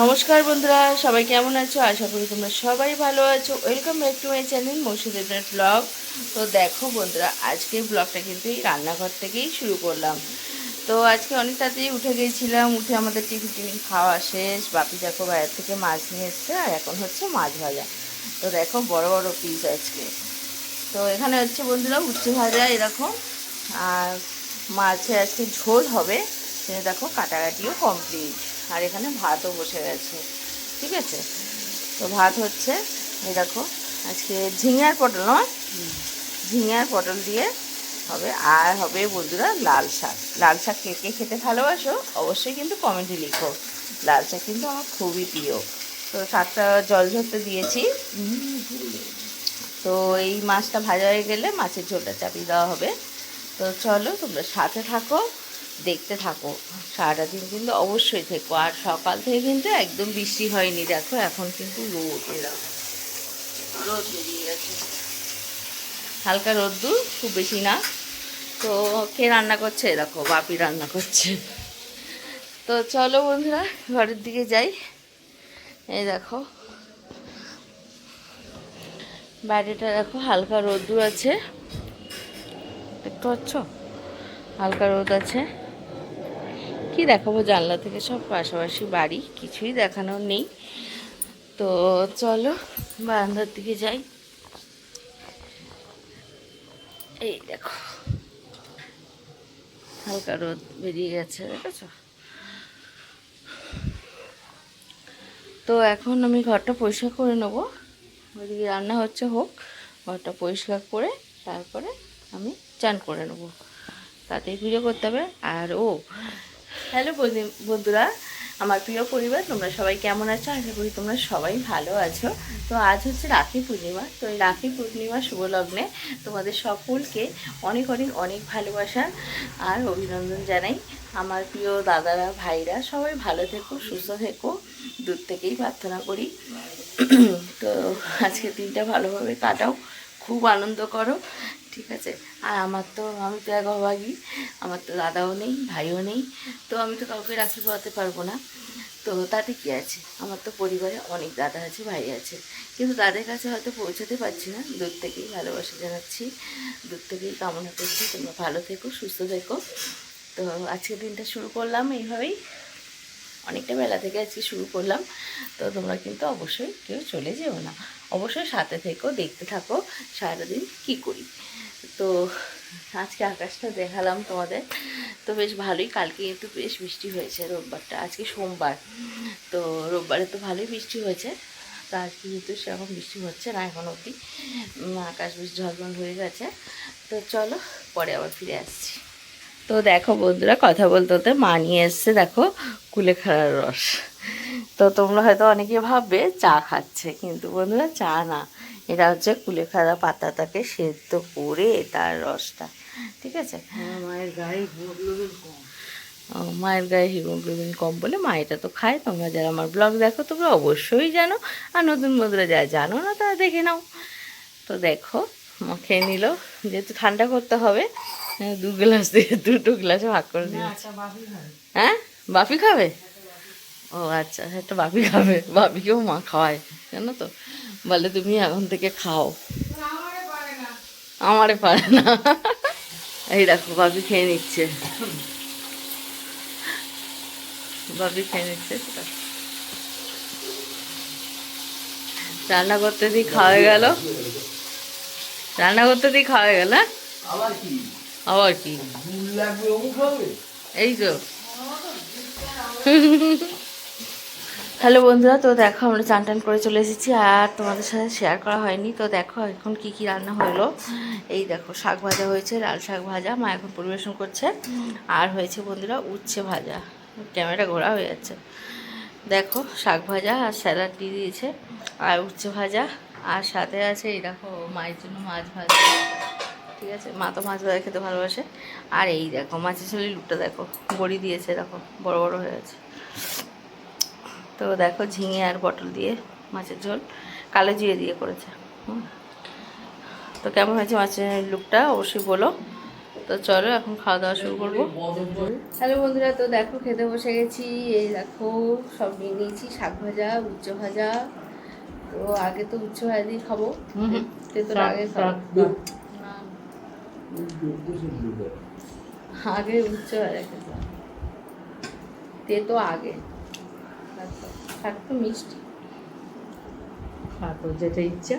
নমস্কার বন্ধুরা, সবাই কেমন আছো? আশা করি তোমরা সবাই ভালো আছো। Welcome back to my channel মসুদের blog তো দেখো বন্ধুরা আজকের ব্লগটা কিন্তু এই রান্নাঘর থেকেই শুরু করলাম। তো আজকে অনেক তাড়াতাড়ি উঠে গিয়েছিলাম উঠে আমাদের টিফিন টিফিন খাওয়া শেষ। বাপি দেখো বাইরে থেকে মাছ নিয়ে এসছে, আর এখন হচ্ছে মাছ ভাজা। তো দেখো বড় বড় পিস আজকে। তো এখানে হচ্ছে বন্ধুরা উচ্ছে ভাজা এরকম আর মাছে আজকে ঝোল হবে সে দেখো কাটাকাটিও কমপ্লিট আর এখানে ভাতও বসে গেছে। ঠিক আছে? তো ভাত হচ্ছে, এই দেখো, আজকে ঝিঙার পটল নয়, ঝিঙার পটল দিয়ে হবে, আর হবে বন্ধুরা লাল শাক। লাল শাক কে কে খেতে ভালোবাসো অবশ্যই কিন্তু কমেন্টে লিখো। লাল শাক কিন্তু আমার খুবই প্রিয়। তো শাকটা জল ঝরতে দিয়েছি। তো এই মাছটা ভাজা হয়ে গেলে মাছের ঝোলটা চাপিয়ে দেওয়া হবে। তো চলো তোমরা সাথে থাকো। দেখতে থাকো। সারাটা দিন কিন্তু অবশ্যই থেকো। আর সকাল থেকে কিন্তু একদম বৃষ্টি হয়নি। দেখো, এখন কিন্তু রোদ এরকম রোদ বেরিয়ে গেছে। হালকা রোদ্দুর, খুব বেশি না। তো কে রান্না করছে? দেখো, বাপি রান্না করছে। তো চলো বন্ধুরা, ঘরের দিকে যাই। এই দেখো। বাইরেটা দেখো, হালকা রোদ্দুর আছে। দেখতে পাচ্ছ? হালকা রোদ আছে। কি দেখাবো? জানলা থেকে সব পাশাপাশি বাড়ি, কিছুই দেখানোর নেই। তো চলো, বারান্দার দিকে যাই। এই দেখো। হালকা রোদ বেরিয়ে গেছে, দেখেছ? তো এখন আমি ঘরটা পরিষ্কার করে নেব। ওইদিকে রান্না হচ্ছে, হোক। ঘরটা পরিষ্কার করে তারপরে আমি চান করে নেব। তাতেই পুজো করতে হবে। আর ও হ্যালো বন্ধুরা, আমার প্রিয় পরিবার, তোমরা সবাই কেমন আছো? আশা করি তোমরা সবাই ভালো আছো। তো আজ হচ্ছে রাখি পূর্ণিমা। তো এই রাখি পূর্ণিমা শুভ লগ্নে তোমাদের সকলকে অনেক অনেক অনেক ভালোবাসা আর অভিনন্দন জানাই। আমার প্রিয় দাদারা, ভাইরা, সবাই ভালো থেকো, সুস্থ থেকো, দূর থেকেই প্রার্থনা করি। তো আজকে দিনটা ভালোভাবে কাটাও, খুব আনন্দ করো। ঠিক আছে? আর আমার তো, আমি তো এক অভাগী, আমার তো দাদাও নেই, ভাইও নেই, তো আমি তো কাউকে রাখি পড়াতে পারব না। তো তাতে কী আছে? আমার তো পরিবারে অনেক দাদা আছে, ভাই আছে। কিন্তু তাদের কাছে হয়তো পৌঁছাতে পারছি না। দূর থেকেই ভালোবাসা জানাচ্ছি। দূর থেকেই কামনা করছি। তোমরা ভালো থেকো, সুস্থ থেকো। তো আজকের দিনটা শুরু করলাম এইভাবেই। অনেকটা বেলা থেকে আজকে শুরু করলাম। তো তোমরা কিন্তু অবশ্যই কেউ চলে যেও না। অবশ্যই সাথে থেকেও দেখতে থাকো, সারাদিন কি করি? তো আজকে আকাশটা দেখালাম তোমাদের। তো বেশ ভালোই, কালকে কিন্তু বেশ বৃষ্টি হয়েছে রোববারটা, আজকে সোমবার। তো রোববারে তো ভালোই বৃষ্টি হয়েছে, তো আজকে যেহেতু সেরকম বৃষ্টি হচ্ছে না এখন অবধি আকাশ বেশ ঝলমল হয়ে গেছে। তো চলো, পরে আবার ফিরে আসছি। তো দেখো বন্ধুরা, কথা বলতে বলতে মা নিয়ে এসছে, দেখো কুলেখাড়ার রস। তো তোমরা হয়তো অনেকে ভাববে চা খাচ্ছে, কিন্তু বন্ধুরা চা না। এটা হচ্ছে কুলেখাড়া পাতাটাকে সেদ্ধ করে তার রসটা ঠিক আছে? মায়ের গায়ে হিমোগ্লোবিন কম। মায়ের গায়ে হিমোগ্লোবিন কম বলে মা এটা তো খায় তোমরা যারা আমার ব্লগ দেখো তোমরা অবশ্যই জানো আর নতুন বন্ধুরা যারা জানো না তারা দেখে নাও। তো দেখো মা খেয়ে নিল যেহেতু ঠান্ডা করতে হবে হ্যাঁ, দু গ্লাস দিয়ে দুটো গ্লাসে ভাগ করে দিল হ্যাঁ বাফি খাবে? ও আচ্ছা একটা বাপি খাবে। বাপিকেও মা খাওয়ায় জানো তো? বলে তুমি এখন থেকে খাও। আমারে পারে না। এই দেখো বাপি খেয়ে নিচ্ছে। বাপি খেয়ে নিচ্ছে সেটা। রান্না করতে দিয়ে খাওয়া গেল? রান্না করতে দিয়ে খাওয়া গেল হ্যাঁ? আবার কি? এই তো। হ্যালো বন্ধুরা, তো দেখো আমরা চান টান করে চলে এসেছি আর তোমাদের সাথে শেয়ার করা হয়নি। তো দেখো এখন কি কি রান্না হলো। এই দেখো, শাক ভাজা হয়েছে, লাল শাক ভাজা, মা এখন পরিবেশন করছে। আর হয়েছে বন্ধুরা, উচ্ছে ভাজা। ক্যামেরা ঘোরা হয়ে যাচ্ছে। দেখো, শাক ভাজা আর স্যালাড দিয়ে দিয়েছে। আর উচ্ছে ভাজা, আর সাথে আছে এই দেখো, মায়ের জন্য মাছ ভাজা। ঠিক আছে? মা তো মাছ ভাজা খেতে ভালোবাসে। আর এই দেখো, মাছের ঝোলি লুকটা দেখো, বড়ি দিয়েছে, দেখো, বড় বড় হয়ে আছে। তো দেখো ঝিঙে আর পটল দিয়ে মাছের ঝোল। কালো জিরে দিয়ে করেছে। তো কেমন হয়েছে মাছের লুকটা অবশ্যই বলো। তো চলো এখন খাওয়া দাওয়া শুরু করব। হ্যালো বন্ধুরা তো দেখো খেতে বসে গেছি। এই দেখো সব নিয়ে নিয়েছি। শাক ভাজা উচ্চ ভাজা। তো আগে তো উচ্চ ভাজা দিয়ে খাব। তেতো আগে খাব। আগে উচ্চ ভাজা খেতাম। তেতো আগে। তারপর শাক তো মিষ্টি তারপর যেটা ইচ্ছা।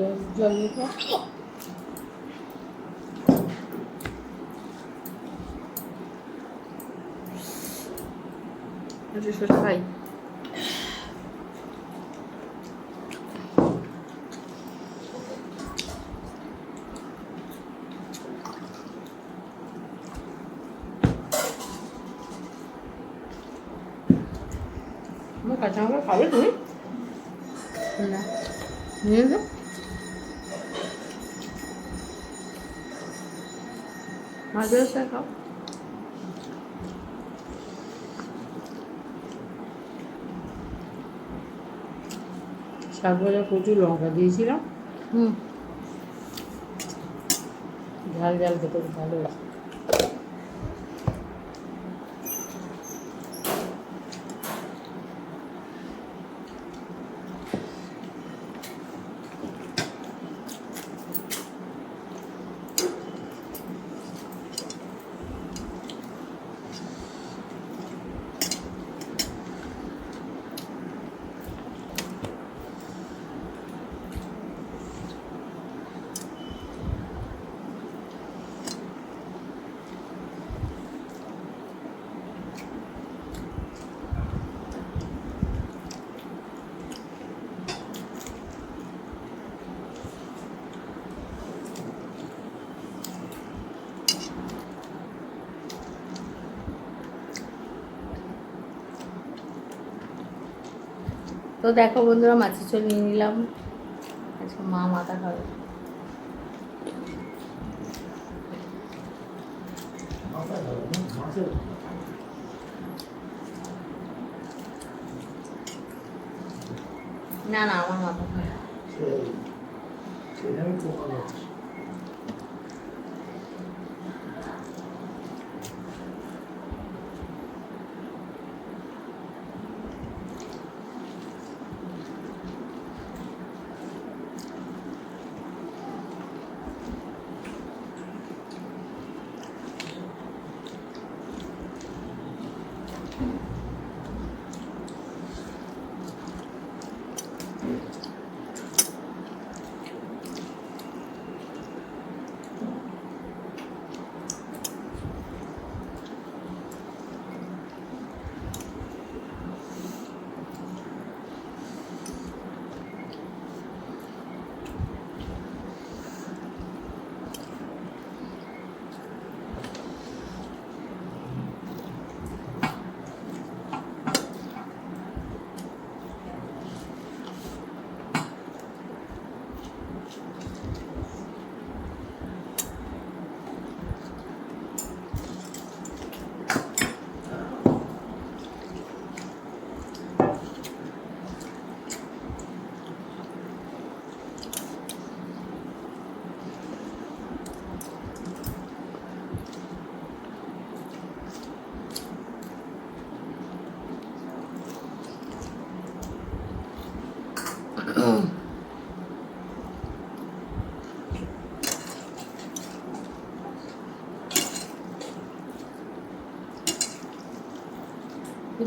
জল একটু খাই আমার কাঁচা লঙ্কা খাবে তুমি না নিয়ে যাও মাঝে খাও শাক ভাজা প্রচুর লঙ্কা দিয়েছিলাম। হুম। ঝাল ঝাল খেতে ভালো লাগে তো দেখো বন্ধুরা মাছের ঝোল নিয়ে নিলাম আজকে মা মাথা খাবে না না আমার মাথা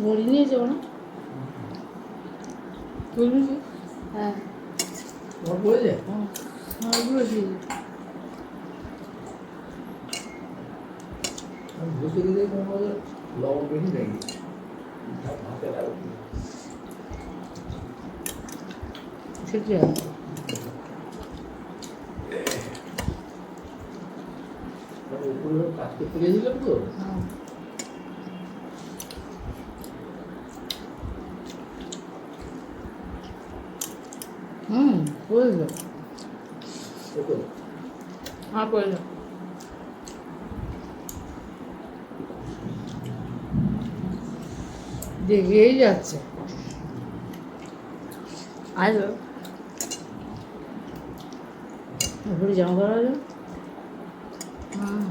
খাবে বড়ি নিয়েছে না হ্যাঁ। মতো লবণ বেশি নাকি হাতে লাগবে উপরে কাজ করতে গেছিলাম তো? হ্যাঁ। হুম করে হ্যাঁ করে দেখেই যাচ্ছে। আসবে উপরে জামা করা হলো? হুম।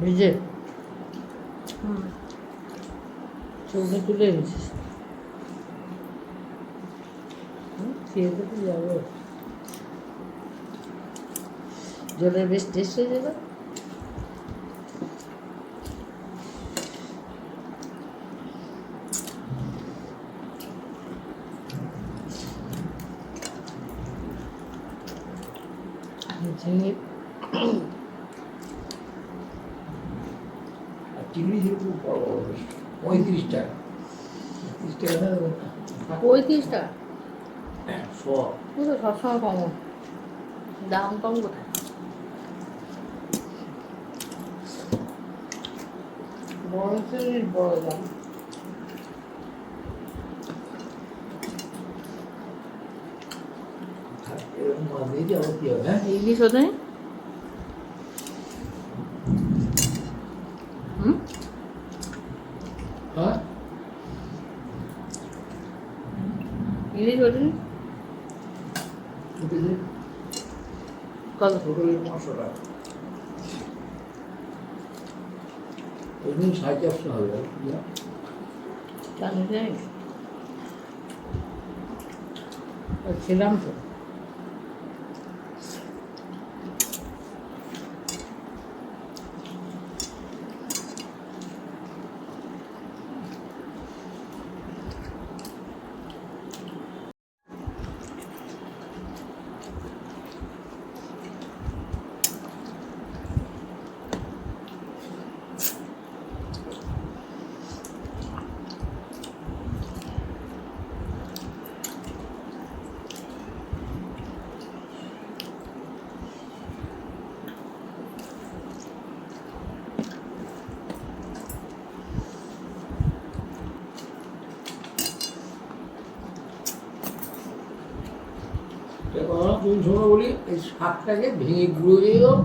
ভিজে? হুম। চোখে তুলে এনেছিস হুম, খেয়ে তো তুই যাব জলের বেশ টেস্ট হয়ে যাবে ঝিঙে আর চিংড়ি যেহেতু পঁয়ত্রিশ টাকা তিরিশ টাকা পঁয়ত্রিশ টাকা তো সবসময় কম। দাম কম কোথায়? বড় শ্রেণির বড় দাম হবে হ্যাঁ? ইলিশ হতে নেই হুম হ্যাঁ ইলিশ হতে নেই উঠেছে পাঁচশো টাকা দিন সাড়ে চারশো হবে আর ছিলাম তো দেখো আমরা তুমি শোনো বলি এই শাকটাকে ভেঙে গুঁড়ো দিয়ে দাও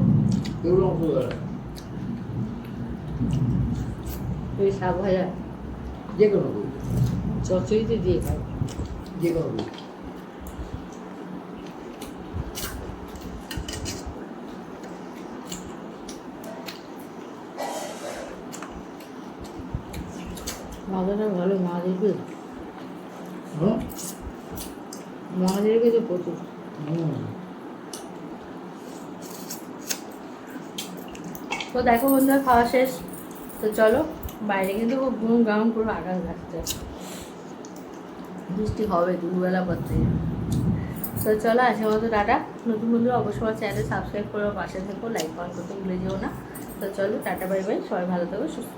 এগুলো ওই শাক ভাজা। যে কোনো বই চচড়িতে দিয়ে খাই যে কোনো বই মাথাটা ভালো মাছ রেখে হ্যাঁ মাছ রেখেছে প্রচুর। হুম। তো দেখো বন্ধুরা, খাওয়া শেষ। তো চলো, বাইরে কিন্তু খুব ঘুম গাম পুরো আকাশ থাকছে বৃষ্টি হবে দুপুরবেলা পর থেকে। তো চলো, আজকের মতো টাটা। নতুন বন্ধুরা, অবশ্যই আমার চ্যানেল সাবস্ক্রাইব করে পাশে থেকো লাইক কমেন্ট করতে ভুলে যেও না। তো চলো, টাটা বাই বাই সবাই ভালো থাকো, সুস্থ